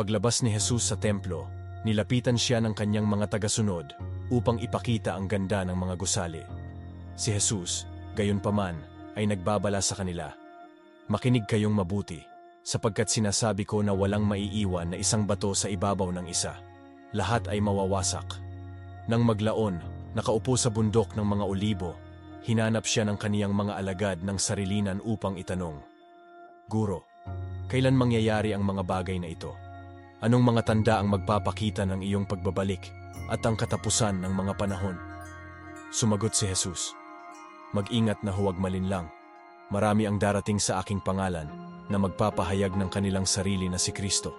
Paglabas ni Jesus sa templo, nilapitan siya ng kanyang mga tagasunod upang ipakita ang ganda ng mga gusali. Si Jesus, gayon paman, ay nagbabala sa kanila. Makinig kayong mabuti, sapagkat sinasabi ko na walang maiiwan na isang bato sa ibabaw ng isa. Lahat ay mawawasak. Nang maglaon, nakaupo sa bundok ng mga olibo, hinanap siya ng kaniyang mga alagad ng sarilinan upang itanong, Guro, kailan mangyayari ang mga bagay na ito? Anong mga tanda ang magpapakita ng iyong pagbabalik at ang katapusan ng mga panahon? Sumagot si Jesus, Mag-ingat na huwag malinlang. Marami ang darating sa aking pangalan na magpapahayag ng kanilang sarili na si Kristo.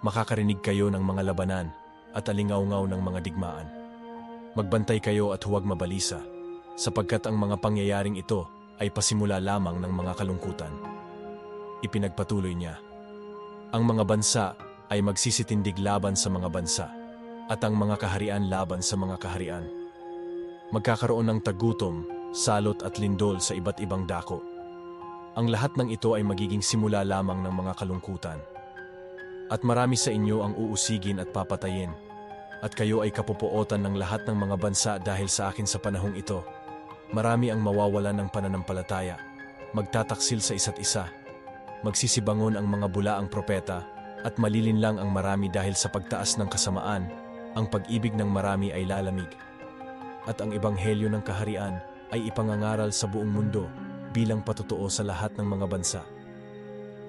Makakarinig kayo ng mga labanan at alingaw-ngaw ng mga digmaan. Magbantay kayo at huwag mabalisa, sapagkat ang mga pangyayaring ito ay pasimula lamang ng mga kalungkutan. Ipinagpatuloy niya, Ang mga bansa ay magsisitindig laban sa mga bansa, at ang mga kaharian laban sa mga kaharian. Magkakaroon ng tagutom, salot at lindol sa iba't ibang dako. Ang lahat ng ito ay magiging simula lamang ng mga kalungkutan. At marami sa inyo ang uusigin at papatayin. At kayo ay kapupuotan ng lahat ng mga bansa dahil sa akin sa panahong ito. Marami ang mawawalan ng pananampalataya, magtataksil sa isa't isa, magsisibangon ang mga bulaang propeta, at malilinlang ang marami dahil sa pagtaas ng kasamaan, ang pag-ibig ng marami ay lalamig. At ang ebanghelyo ng kaharian ay ipangangaral sa buong mundo bilang patotoo sa lahat ng mga bansa.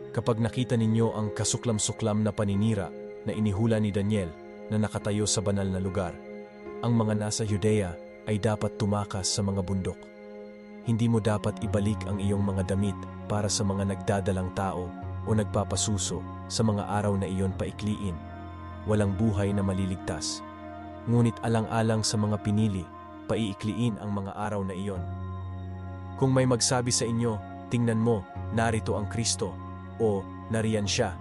Kapag nakita ninyo ang kasuklam-suklam na paninira na inihula ni Daniel na nakatayo sa banal na lugar, ang mga nasa Judea ay dapat tumakas sa mga bundok. Hindi mo dapat ibalik ang iyong mga damit para sa mga nagdadalang tao o nagpapasuso sa mga araw na iyon paikliin. Walang buhay na maliligtas. Ngunit alang-alang sa mga pinili, paiikliin ang mga araw na iyon. Kung may magsabi sa inyo, tingnan mo, narito ang Kristo, o nariyan siya,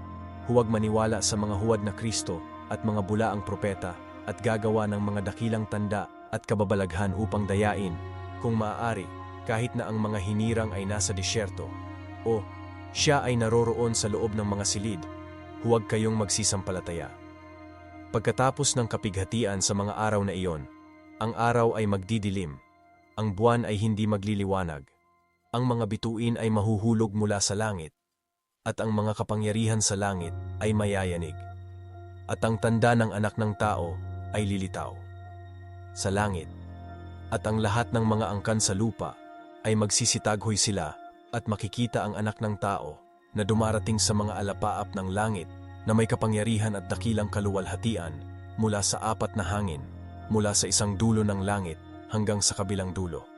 huwag maniwala sa mga huwad na Kristo at mga bulaang propeta at gagawa ng mga dakilang tanda at kababalaghan upang dayain, kung maaari, kahit na ang mga hinirang ay nasa disyerto, o siya ay naroroon sa loob ng mga silid, huwag kayong magsisampalataya. Pagkatapos ng kapighatian sa mga araw na iyon, ang araw ay magdidilim, ang buwan ay hindi magliliwanag, ang mga bituin ay mahuhulog mula sa langit, at ang mga kapangyarihan sa langit ay mayayanig, at ang tanda ng anak ng tao ay lilitaw. Sa langit, at ang lahat ng mga angkan sa lupa ay magsisitaghoy sila at makikita ang anak ng tao na dumarating sa mga alapaap ng langit na may kapangyarihan at dakilang kaluwalhatian mula sa apat na hangin, mula sa isang dulo ng langit hanggang sa kabilang dulo.